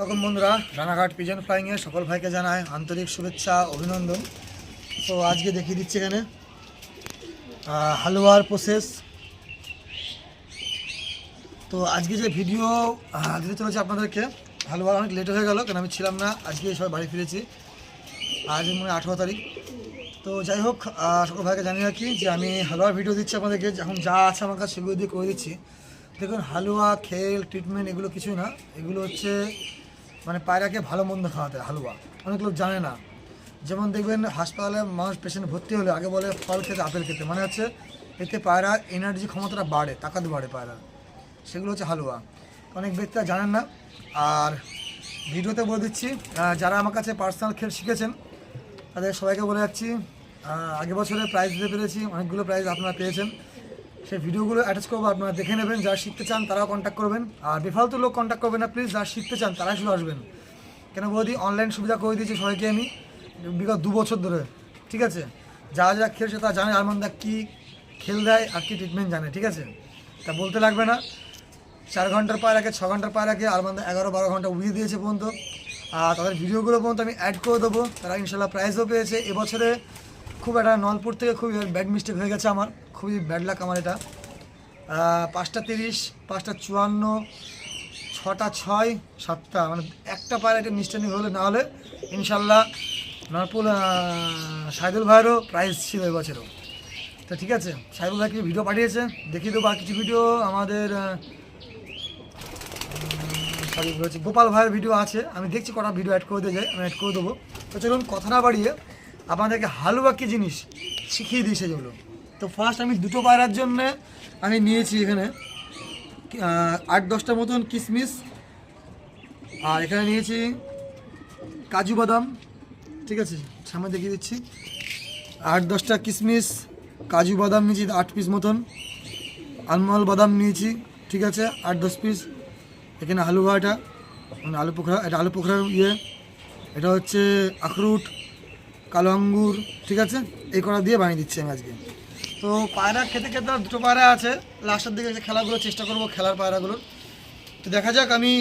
রকম বন্ধুরা। রানাঘাট পিজন ফ্লাইংয়ে সকল ভাইকে জানায় আন্তরিক শুভেচ্ছা, অভিনন্দন। তো আজকে দেখিয়ে দিচ্ছি এখানে হালুয়ার প্রসেস তো আজকে যে ভিডিও দিতে চলেছে আপনাদেরকে হালুয়ার অনেক লেট হয়ে গেল কারণ আমি ছিলাম না, আজকে সবাই বাড়ি ফিরেছি। আজ মনে হয় আঠেরো তারিখ। তো যাই হোক সকল ভাইকে জানিয়ে রাখি যে আমি হালুয়ার ভিডিও দিচ্ছি আপনাদেরকে এখন যা আছে আমার কাছে সেগুলো দিয়ে করে দিচ্ছি। দেখুন, হালুয়া, খেল ট্রিটমেন্ট এগুলো কিছুই না, এগুলো হচ্ছে মানে পায়রাকে ভালো মন্দ খাওয়াতে, হালুয়া। অনেক লোক জানে না। যেমন দেখবেন, হাসপাতালে মানুষ পেশেন্ট ভর্তি হলে আগে বলে ফল খেতে, আপেল খেতে। মানে হচ্ছে, এতে পায়রার এনার্জি ক্ষমতাটা বাড়ে, তাকাত বাড়ে পায়রার সেগুলো হচ্ছে হালুয়া। অনেক ব্যক্তিরা জানেন না। আর ভিডিওতে বলে দিচ্ছি যারা আমার কাছে পার্সোনাল খেল শিখেছেন, তাদের সবাইকে বলে যাচ্ছি আগের বছরে প্রাইজ দিতে পেরেছি, অনেকগুলো প্রাইজ আপনারা পেয়েছেন। সেই ভিডিওগুলো অ্যাটাচ করব, আপনারা দেখে নেবেন, যারা শিখতে চান তারাও কন্ট্যাক্ট করবেন। আর বেফালতু লোক কন্ট্যাক্ট করবেন না প্লিজ যারা শিখতে চান তারাই শুধু আসবেন। কেন বৌদি অনলাইন সুবিধা করে দিয়েছি সবাইকে আমি, বিগত দু বছর ধরে, ঠিক আছে? যারা যারা খেলছে তারা জানে আরমানদা কী খেল দেয় আর কি ট্রিটমেন্ট জানে, ঠিক আছে? তা বলতে লাগবে না। চার ঘণ্টার পায় রাখে ছ ঘণ্টার পায় রাখে আরমানদা এগারো বারো ঘণ্টা উড়িয়ে দিয়েছে পর্যন্ত। আর তাদের ভিডিওগুলো পর্যন্ত আমি অ্যাড করে দেবো। তারা ইনশাল্লাহ প্রাইজও পেয়েছে। এবছরে খুব একটা নলপুর থেকে খুবই ব্যাড মিস্টেক হয়ে গেছে আমার। খুবই ব্যাড লাক আমার এটা। পাঁচটা তিরিশ, পাঁচটা চুয়ান্ন, ছটা ছয়, সাতটা। মানে একটা পায়ের একটা মিস্টেক হলে না হলে ইনশাল্লাহ নরপুর সাইদুল ভাইয়েরও প্রাইজ ছিল এবছরও তো ঠিক আছে, সাইদুল ভাই কিছু ভিডিও পাঠিয়েছে? দেখিয়ে দেবো আর কিছু ভিডিও আমাদের বলছি, গোপাল ভাইয়ের ভিডিও আছে। আমি দেখছি কটা ভিডিও অ্যাড করে দিয়ে আমি অ্যাড করে দেবো। তো চলুন কথা না বাড়িয়ে আপনাদেরকে হালুয়া কী জিনিস শিখিয়ে দিই সেগুলো তো ফার্স্ট আমি দুটো পায়রার জন্য আমি নিয়েছি এখানে আট, দশটা মতন কিশমিশ আর এখানে নিয়েছি কাজু বাদাম, ঠিক আছে? সামনে দেখিয়ে দিচ্ছি। আট, দশটা কিশমিশ কাজু বাদাম নিয়েছি, আট পিস মতন। আলমল বাদাম নিয়েছি, ঠিক আছে? আট, দশ পিস এখানে হালুয়া এটা মানে আলু পোখরা, এটা আলু পোখরার ইয়ে। এটা হচ্ছে আখরুট, কালো আঙ্গুর, ঠিক আছে? এই করা দিয়ে বানিয়ে দিচ্ছি আমি আজকে। তো পায়রা খেতে খেতে দুটো পায়রা আছে। লাস্টের দিকে যে খেলাগুলো, চেষ্টা করব খেলার পায়রাগুলোর তো দেখা যাক, আমি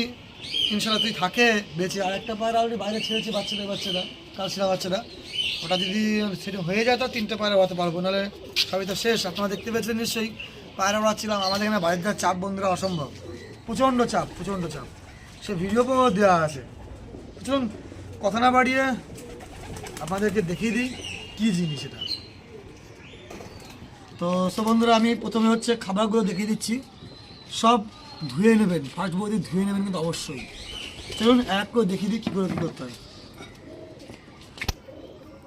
ইনশাল্লাহ তুই থাকে, বেঁচে। আর একটা পায়রা অলরেডি বাইরে ছেড়েছি বাচ্চাদের বাচ্চারা কাল ছেড়া বাচ্চারা। ওটা যদি সেটা হয়ে যায় তো তিনটে পায়রা হতে পারব। নাহলে সবই তো শেষ। আপনারা দেখতে পেয়েছেন নিশ্চয়ই, পায়রা ওড়াচ্ছিলাম আমাদের এখানে বাড়িতে চাপ বন্ধুরা অসম্ভব। প্রচণ্ড চাপ প্রচণ্ড চাপ। সে ভিডিও দেওয়া আছে। চলুন, কথা না বাড়িয়ে আপনাদেরকে দেখিয়ে দিই, কী জিনিস এটা। তো সব বন্ধুরা, আমি প্রথমে হচ্ছে খাবারগুলো দেখিয়ে দিচ্ছি। সব ধুয়ে নেবেন। ফার্স্ট বডি ধুয়ে নেবেন কিন্তু অবশ্যই। চলুন, এক করে দেখিয়ে দিই কী করে কী করতে হয়।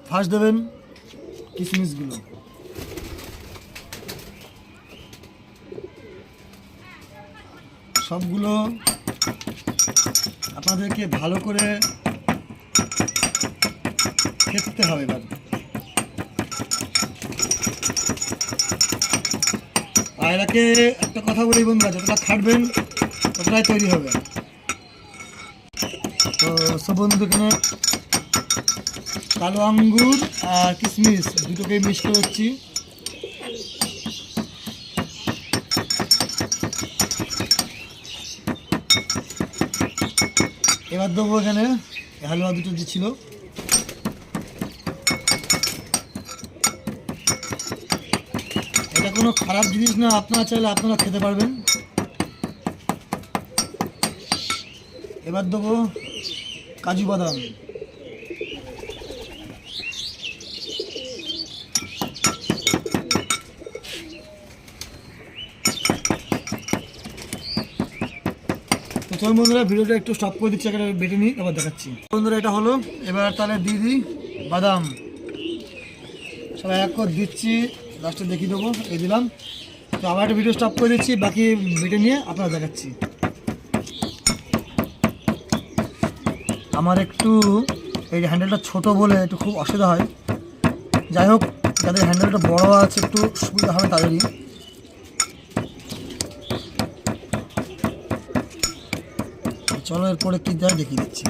ফার্স্ট দেবেন কিশমিশগুলো সবগুলো আপনাদেরকে ভালো করে খেতে হবে এবার। পায়রাকে একটা কথা বলি বন্ধুরা, যতটা খাটবেন ততটাই তৈরি হবে। তো সব বন্ধু এখানে কালো আঙ্গুর আর কিশমিশ দুটোকে মিক্স করে হচ্ছি এবার দেবো এখানে হালুয়া দুটো যে ছিল এটা কোনো খারাপ জিনিস না, আপনারা চাইলে আপনারা খেতে পারবেন। এবার দেবো কাজু বাদাম। চল বন্ধুরা, ভিডিওটা একটু স্টপ করে দিচ্ছি একটা বেটে নিই আবার দেখাচ্ছি। বন্ধুরা, এটা হলো, এবার তাহলে দিয়ে দিই বাদাম। সবাই এক দিচ্ছি। লাস্টে দেখিয়ে দেবো, এই দিলাম। তো আবার একটা ভিডিও স্টপ করে দিচ্ছি, বাকি বেটে নিয়ে আপনারা দেখাচ্ছি। আমার একটু এই হ্যান্ডেলটা ছোট বলে একটু খুব অসুবিধা হয়। যাই হোক, যাদের হ্যান্ডেলটা বড় আছে, একটু সুবিধা হবে তাদেরই। চলো এরপরে কী দেয় দেখিয়ে দিচ্ছি।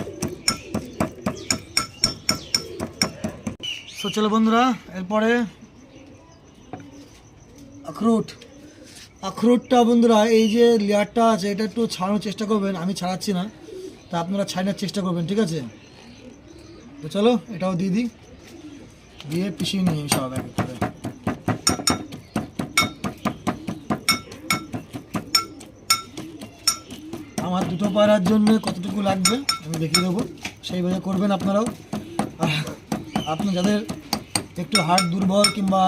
তো চলো বন্ধুরা, এরপরে আখরোট। আখরোটটা বন্ধুরা, এই যে লেয়ারটা আছে, এটা একটু ছাড়ানোর চেষ্টা করবেন, আমি ছাড়াচ্ছি না। তা আপনারা ছাড়ানোর চেষ্টা করবেন, ঠিক আছে? তো চলো, এটাও দিয়ে দিই। দিয়ে পিছিয়ে নিয়ে সব এক করে। আমার দুটো পায়রার জন্য কতটুকু লাগবে, আমি দেখিয়ে দেবো। সেইভাবে করবেন আপনারাও। আপনি যাদের একটু হার্ট দুর্বল কিংবা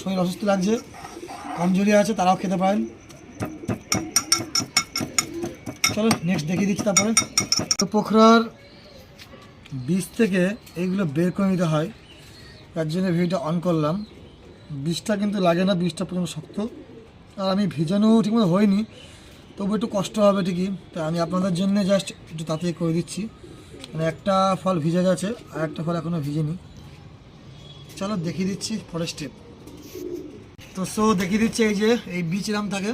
শরীর অসুস্থ লাগছে কমজোরি আছে, তারাও খেতে পারেন। চলো নেক্সট দেখিয়ে দিচ্ছি তারপরে। তো পোখরার বীজ থেকে এইগুলো বের করে নিতে হয়। তার জন্য ভিডিওটা অন করলাম। বীজটা কিন্তু লাগে না, বীজটা প্রচণ্ড শক্ত। আর আমি ভিজানো ঠিকমতো হয়নি, তবু একটু কষ্ট হবে ঠিকই। তাই আমি আপনাদের জন্য জাস্ট একটু তাড়াতাড়ি করে দিচ্ছি। মানে একটা ফল ভিজে গেছে, আর একটা ফল এখনও ভিজেনি। চলো, দেখিয়ে দিচ্ছি, পরের স্টেপ তো সো দেখিয়ে দিচ্ছি এই যে, এই বীজ এরাম থাকে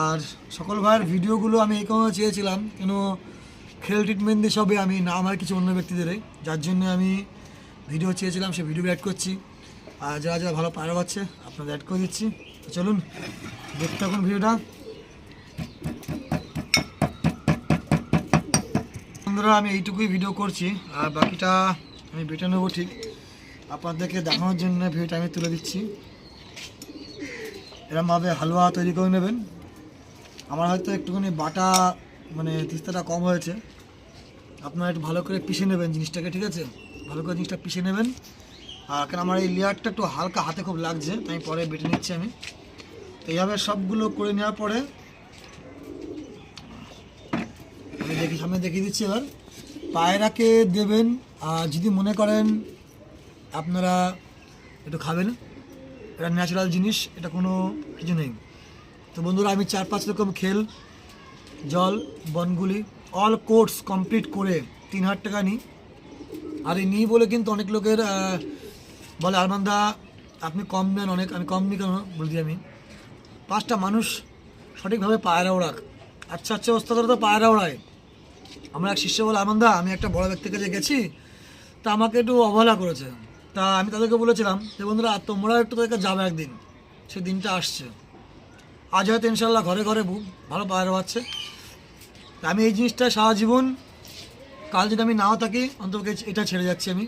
আর সকল ভাইয়ের ভিডিওগুলো আমি এই কারণে চেয়েছিলাম, কেন খেল ট্রিটমেন্ট দিয়ে সবে আমি না, আমার কিছু অন্য ব্যক্তিদের যার জন্য আমি ভিডিও চেয়েছিলাম, সে ভিডিও অ্যাড করছি। আর যারা যারা ভালো পায়রা পাচ্ছে আপনাদের অ্যাড করে দিচ্ছি। তো চলুন, দেখতে থাকুন ভিডিওটা বন্ধুরা, আমি এইটুকুই ভিডিও করছি, আর বাকিটা আমি বেটে নেব ঠিক। আপনাদেরকে দেখানোর জন্য ভিডিওটা আমি তুলে দিচ্ছি। এরমভাবে হালুয়া তৈরি করে নেবেন। আমার হয়তো একটুখানি বাটা মানে তিস্তাটা কম হয়েছে। আপনারা একটু ভালো করে পিষে নেবেন জিনিসটাকে, ঠিক আছে? ভালো করে জিনিসটা পিষে নেবেন। আর কেন, আমার এই লেয়ারটা একটু হালকা হাতে খুব লাগছে, তাই পরে বেটে নিচ্ছি আমি। তো এইভাবে সবগুলো করে নেওয়ার পরে আমি দেখি, সামনে দেখিয়ে দিচ্ছি এবার। পায়রাকে দেবেন, আর যদি মনে করেন আপনারা একটু খাবেন। এটা ন্যাচারাল জিনিস, এটা কোনো কিছু নেই। তো বন্ধুরা, আমি চার পাঁচ রকম খেল, জল, বনগুলি অল কোর্স কমপ্লিট করে তিন হাজার টাকা নিই। আর এই নিই বলে কিন্তু অনেক লোকের বলে আরমান্দা আপনি কম নেন অনেক, আমি কম নিই কেন? বলছি আমি। পাঁচটা মানুষ সঠিকভাবে পায়রা ওড়াক। আচ্ছা আচ্ছা অবস্থা করে তো পায়রা ওড়ায়। আমার এক শিষ্য বলে আনন্দা আমি একটা বড় ব্যক্তির কাছে গেছি, তা আমাকে একটু অবহেলা করেছে। তা আমি তাদেরকে বলেছিলাম যে, বন্ধুরা, তোমরা একটু তাদেরকে যাবে একদিন। সেই দিনটা আসছে। আজ হয়তো ইনশাল্লাহ ঘরে ঘরে ভালো পায়রা পাচ্ছে আমি এই জিনিসটা সারা জীবন, কাল যদি আমি নাও থাকি অন্তত এটা ছেড়ে যাচ্ছি আমি।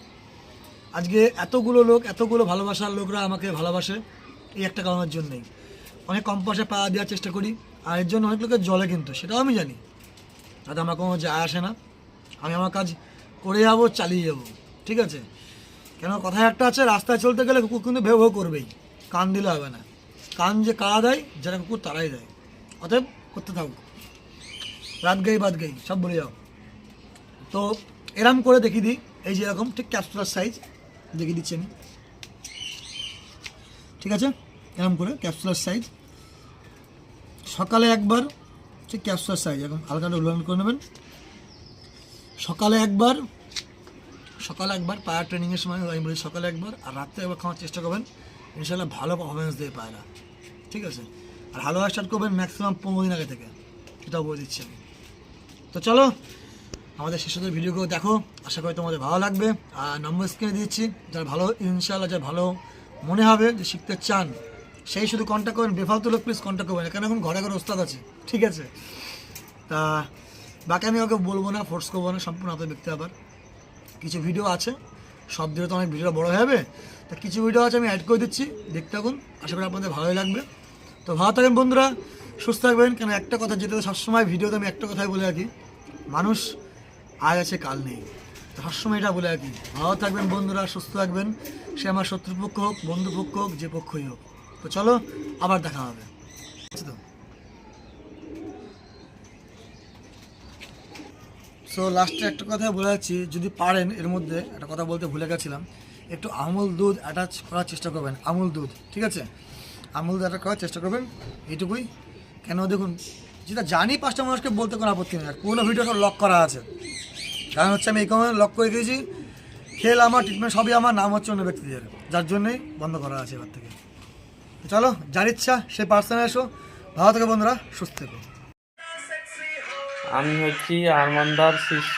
আজকে এতগুলো লোক, এতগুলো ভালোবাসার লোকরা আমাকে ভালোবাসে, এই একটা কারণের জন্যই। অনেক কম পয়সা পাওয়া দেওয়ার চেষ্টা করি, আর এর জন্য অনেক লোকের জলে কিন্তু, সেটাও আমি জানি। তাতে আমার কোনো যায় আসে না। আমি আমার কাজ করে যাব, চালিয়ে যাব। ঠিক আছে? কেন কথায় একটা আছে, রাস্তায় চলতে গেলে কুকুর কিন্তু ভেউ করবেই। কান দিলে হবে না। কান যে কারা দেয় যারা কুকুর তারাই দেয়। অতএব করতে থাকুক। রাত গাই বাদ গাই, সব বলে যাও। তো এরম করে দেখিয়ে দিই, এই যে এরকম, ঠিক ক্যাপসুলার সাইজ দেখিয়ে দিচ্ছি আমি। ঠিক আছে? এরম করে ক্যাপসুলার সাইজ সকালে একবার, ঠিক ক্যাপসুলার সাইজ এখন হালকাটা উল্লঙ্ঘন করে নেবেন। সকালে একবার সকালে একবার, পায়রা ট্রেনিংয়ের সময় আমি বলি সকালে একবার, আর রাত্রে একবার খাওয়ার চেষ্টা করবেন। ইনশাল্লাহ ভালো পারফরমেন্স দেবে পায়রা। ঠিক আছে? আর হালুয়া স্টার্ট করবেন ম্যাক্সিমাম পনেরো দিন আগে থেকে। এটাও বলে দিচ্ছি আমি। তো চলো, আমাদের শিশুদের ভিডিওগুলো দেখো। আশা করি তোমাদের ভালো লাগবে। আর নম্বর স্ক্রিনে দিচ্ছি, যার ভালো ইনশাল্লাহ যারা ভালো মনে হবে, যে শিখতে চান, সেই শুধু কন্ট্যাক্ট করবেন। বেফালতু লোক প্লিজ কন্ট্যাক্ট করবেন এখানে এখন ঘরে ঘরে ওস্তাদ আছে। ঠিক আছে? তা, বাকি আমি ওকে বলব না ফোর্স করব না, সম্পূর্ণ আপনার ব্যক্তি আবার কিছু ভিডিও আছে। সব দিলে তো অনেক ভিডিও বড় হবে তা কিছু ভিডিও আছে আমি অ্যাড করে দিচ্ছি, দেখতে থাকুন। আশা করি আপনাদের ভালোই লাগবে। তো ভালো থাকেন বন্ধুরা, সুস্থ থাকবেন। কেন একটা কথা যেটা সবসময় ভিডিওতে আমি একটা কথাই বলে রাখি, মানুষ আজ আছে, কাল নেই। তো সবসময় এটা বলে রাখি। ভালো থাকবেন বন্ধুরা, সুস্থ থাকবেন। সে আমার শত্রুপক্ষ হোক, বন্ধুপক্ষ হোক, যে পক্ষই হোক। তো চলো, আবার দেখা হবে। তো সো লাস্টে একটা কথা বলে যাচ্ছি, যদি পারেন এর মধ্যে একটা কথা বলতে ভুলে গেছিলাম, একটু আমুল দুধ অ্যাটাচ করার চেষ্টা করবেন, আমুল দুধ, ঠিক আছে? আমুল দুধ অ্যাটাচ করার চেষ্টা করবেন, এইটুকুই। কেন দেখুন, যেটা জানি পাঁচটা মানুষকে বলতে কোনো আপত্তি নেই, আর পুরোনো ভিডিও সব লক করা আছে। কারণ হচ্ছে আমি এই কারণে লক করে দিয়েছি, খেল আমার ট্রিটমেন্ট সবই আমার, নাম হচ্ছে অন্য ব্যক্তিদের, যার জন্যই বন্ধ করা আছে এবার থেকে। চলো, যার ইচ্ছা, সে পার্সনে এসো। ভালো থেকে বন্ধুরা, সুস্থ থেকো। আমি হচ্ছি আরমান্দার শিষ্য।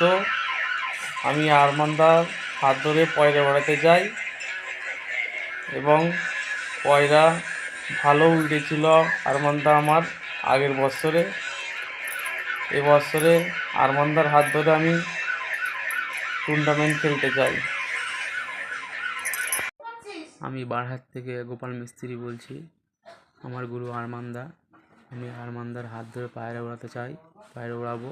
আমি আরমান্দার হাত ধরে পয়রা বেড়াতে যাই এবং পয়রা ভালো উঠেছিল আরমান্দা আমার আগের বছরে। এবছরে আরমানদার হাত ধরে আমি টুর্নামেন্ট খেলতে চাই আমি বারহাট থেকে গোপাল মিস্ত্রি বলছি, আমার গুরু আরমান্দা। আমি আরমান্দার হাত ধরে পায়রা ওড়াতে চাই পায়রা ওড়াবো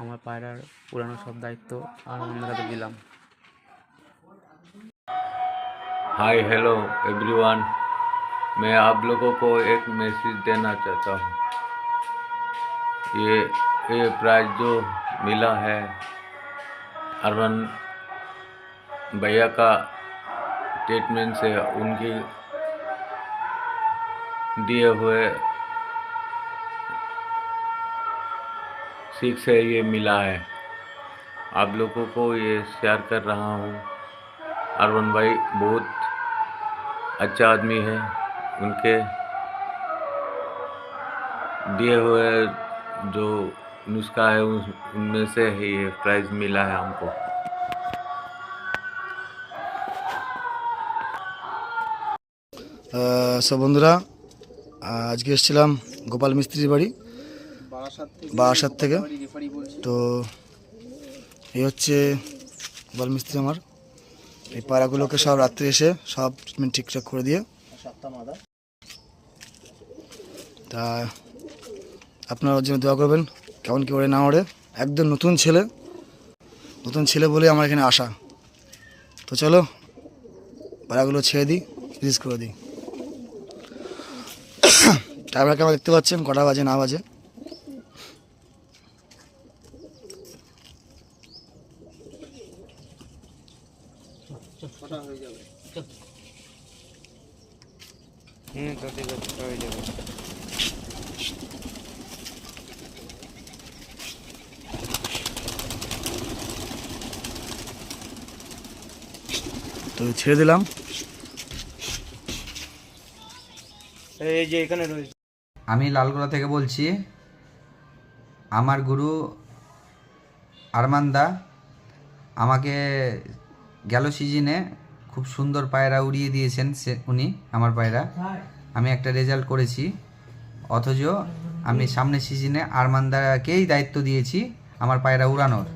আমার পায়রার উড়ানোর সব দায়িত্ব আরমান্দার হাতে দিলাম हाय हेलो एवरीवन मैं आप लोगों को एक मैसेज देना चाहता हूँ ये ये प्राइज जो मिला है अरवन भैया का स्टेटमेंट से उनकी दिए हुए सीख से ये मिला है आप लोगों को ये शेयर कर रहा हूँ अरवन भाई बहुत अच्छा आदमी है उनके दिए हुए जो नुस्खा है उस- उनमें से ही ये प्राइज़ मिला है हमको সব বন্ধুরা আহ, আজকে এসেছিলাম গোপাল মিস্ত্রির বাড়ি বারাসাত থেকে। তো এই হচ্ছে গোপাল মিস্ত্রি আমার। এই পাড়াগুলোকে সব রাত্রে এসে সব ঠিকঠাক করে দিয়ে। তা আপনারা ওর জন্য দোয়া করবেন, কেমন কি ওড়ে না ওড়ে একদম নতুন ছেলে নতুন ছেলে বলে আমার এখানে আসা। তো চলো, পাড়াগুলো ছেড়ে দিই রিলিজ করে দিই। টাইমটা কেমন দেখতে পাচ্ছেন? কটা বাজে, না বাজে? তো ছেড়ে দিলাম। এই যে এখানে আমি লালগোলা থেকে বলছি আমার গুরু আরমান্দা আমাকে গেল সিজনে খুব সুন্দর পায়রা উড়িয়ে দিয়েছেন সে উনি আমার পায়রা। আমি একটা রেজাল্ট করেছি। অথচ আমি সামনের সিজনে আরমান্দাকেই দায়িত্ব দিয়েছি আমার পায়রা উড়ানোর।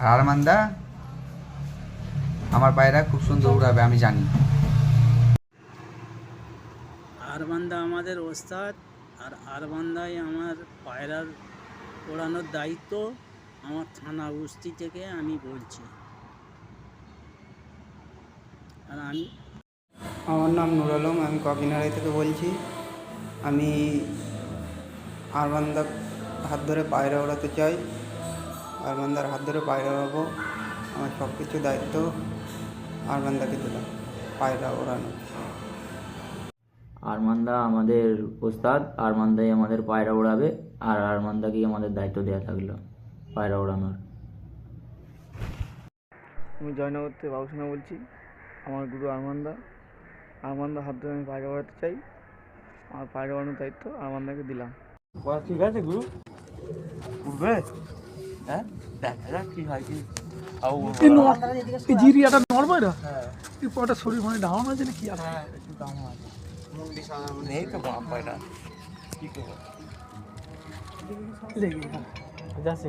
আর আরমান্দা আমার পায়রা খুব সুন্দর উড়াবে আমি জানি। আরবান্দা আমাদের ওস্তাদ আর আরবান্দায় আমার পায়রার ওড়ানোর দায়িত্ব আমার থানা বস্তি থেকে আমি বলছি। আর আমি আমার নাম নুর আলম আমি ককিনাড়াই থেকে বলছি। আমি আরবান্দার হাত ধরে পায়রা ওড়াতে চাই। আরবান্দার হাত ধরে পায়রা ওড়াবো। আমার সব কিছু দায়িত্ব আরবান্দাকে দিলাম পায়রা ওড়ানো। আরমান্দা আমাদের ওস্তাদ আরমান্দাই আমাদের পায়রা ওড়াবে আর আরমান্দাকেই আমাদের দায়িত্ব দেওয়া থাকল পায়রা ওড়ানোর। আমি জয়নগর থেকে বাবুসোনা বলছি। আমার গুরু আরমান্দা। আরমান্দা হাত ধরে আমি পায়রা ওড়াতে চাই। আমার পায়রা ওড়ানোর দায়িত্ব আরমান্দাকে দিলাম। ঠিক আছে গুরু? উঠবে? হ্যাঁ? দেখা যাক কি হয় কি। এই জিরিয়াটা নড়বে না? এই পটা শরীর মানে ডাউন আছে না কি আছে নেই তো বাম পায়রা কি করব? যাচ্ছে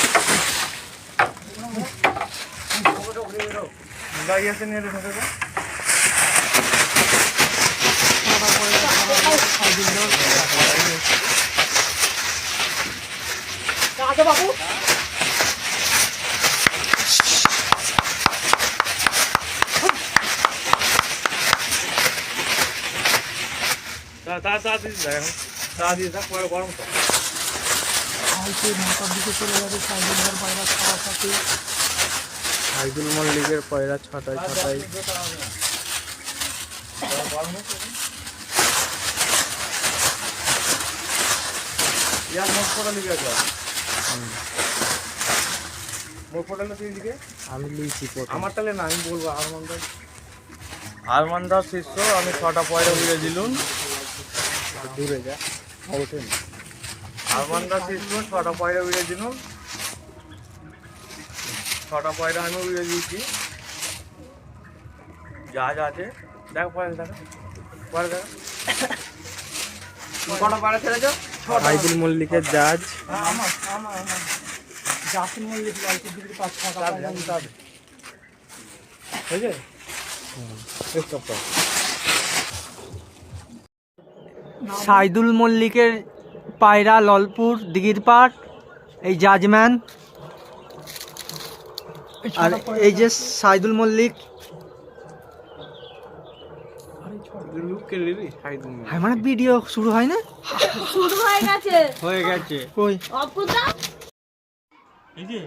হাত দিন হাত দে হাত দে গাড়ি আছে নিয়ে ঢুকে তাড়াতাড়ি দেখ তাড়াতাড়ি দেখ পরে গরম তো। সাইদুল মল্লিকের পয়রা ছটায় ছটায় ইয়ার মোট ফোটা আছে মোট ফোটাটা তুই লিখে? আমি লিখছি আমার তাহলে না আমি বলব শিষ্য আমি ছটা পয়লা উড়ে দিলুম দূরে যা ওঠেন আরমানদা শিষ্য ছটা পয়লা উড়ে দিলুম ছটা পয়লা আমি উড়ে দিয়েছি। যা যা আছে। দেখ পয়লা দেখা পয়লা দেখা কটা পয়লা ছেড়েছ? সাইদুল মল্লিকের জাজ। সাইদুল মল্লিকের পায়রা ললপুর দিঘির পাড় এই জাজম্যান। আর এই যে সাইদুল মল্লিক। হ্যাঁ মানে ভিডিও শুরু হয় না? শুরু হয়ে গেছে। হয়ে গেছে। কই? অপুদা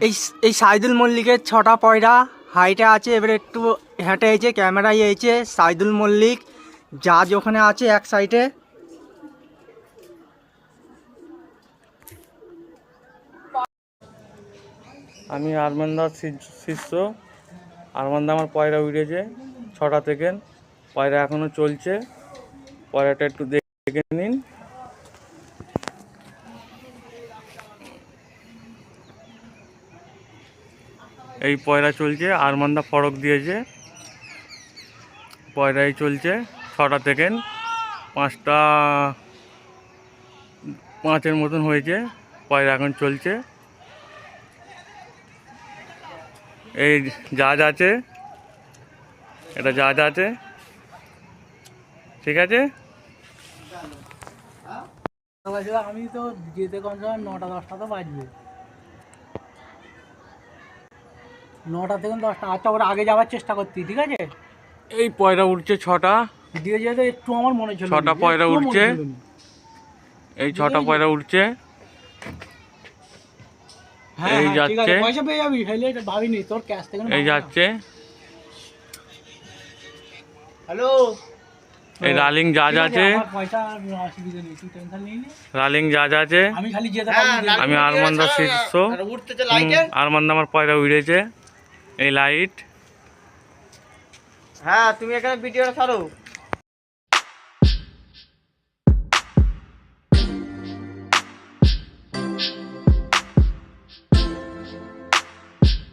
এই এই সাইদুল মল্লিকের ছটা পয়রা হাইটে আছে এবারে একটু হেঁটে এসে ক্যামেরায় এসেছে সাইদুল মল্লিক জাজ ওখানে আছে এক সাইডে আমি আরমানদার শিষ্য। আরমানদা আমার পয়রা উড়েছে, ছটা থেকে। পয়রা এখনও চলছে। পয়রাটা একটু দেখে নিন। এই পয়রা চলছে, আরমানদা ফরক দিয়েছে। পয়রাই চলছে, ছটা থেকে। পাঁচটা, পাঁচের মতন হয়েছে। পয়রা এখন চলছে। এই জাহাজ আছে। এটা জাহাজ আছে। ঠিক আছে? আমি তো যেতে কম সময় নটা দশটা তো বাজবে। নটা থেকে দশটা আচ্ছা ওর আগে যাওয়ার চেষ্টা করতি ঠিক আছে? এই পয়রা উঠছে ছটা। দিয়ে যেতে একটু আমার মনে ছিল ছটা পয়রা উঠছে। এই ছটা পয়রা উঠছে। এই হ্যাঁ, যাচ্ছে। পয়সা পেয়ে যাবি হেলে এটা ভাবিনি তোর ক্যাশ থেকে এই যাচ্ছে। হ্যালো এই রালিং জাহাজ আছে পয়সা অসুবিধা নেই তুই টেনশন নিই নি। রালিং জাহাজ আছে। আমি আরমানদা শীর্ষ আরমানদা আমার পয়রা উড়েছে। এই লাইট হ্যাঁ তুমি এখানে ভিডিওটা ছাড়ো।